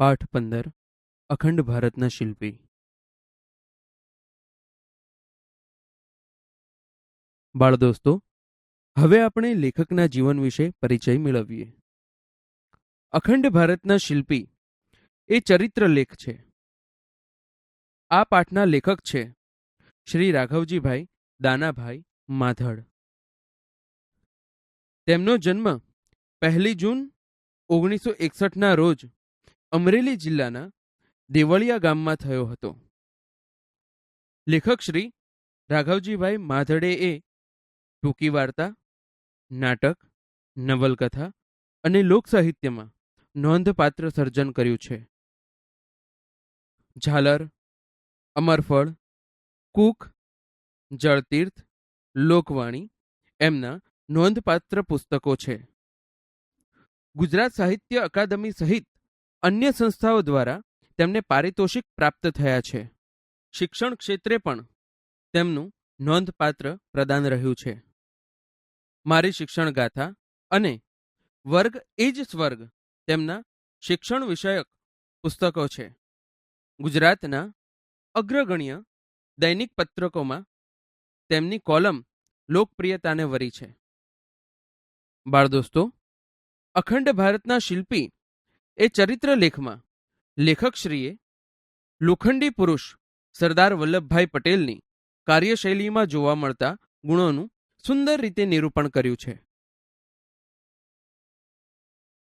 પાઠ પંદર, અખંડ ભારતના શિલ્પી. બાળ દોસ્તો હવે આપણે લેખકના જીવન વિશે પરિચય મેળવીએ. અખંડ ભારતના શિલ્પી એ ચરિત્ર લેખ છે. આ પાઠના લેખક છે શ્રી રાઘવજીભાઈ દાનાભાઈ માધડ તેમનો જન્મ પહેલી જૂન ઓગણીસો એકસઠના રોજ અમરેલી જિલ્લાના દેવળિયા ગામમાં થયો હતો. લેખક શ્રી રાઘવજીભાઈ માધડે એ ટૂંકી વાર્તા, નાટક, નવલકથા અને લોકસાહિત્યમાં નોંધપાત્ર સર્જન કર્યું છે. ઝાલર, અમરફળ, કૂક, જળતીર્થ, લોકવાણી એમના નોંધપાત્ર પુસ્તકો છે. ગુજરાત સાહિત્ય અકાદમી સહિત અન્ય સંસ્થાઓ દ્વારા તેમને પારિતોષિક પ્રાપ્ત થયા છે. શિક્ષણ ક્ષેત્રે પણ તેમનું નોંધપાત્ર પ્રદાન રહ્યું છે. મારી શિક્ષણ ગાથા અને વર્ગ એ જ સ્વર્ગ તેમના શિક્ષણ વિષયક પુસ્તકો છે. ગુજરાતના અગ્રગણ્ય દૈનિક પત્રકોમાં તેમની કોલમ લોકપ્રિયતાને વરી છે. બાળ દોસ્તો, અખંડ ભારતના શિલ્પી એ ચરિત્ર લેખમાં. લેખકશ્રીએ લોખંડી પુરુષ સરદાર વલ્લભભાઈ પટેલની કાર્યશૈલીમાં જોવા મળતા ગુણોનું સુંદર રીતે નિરૂપણ કર્યું છે.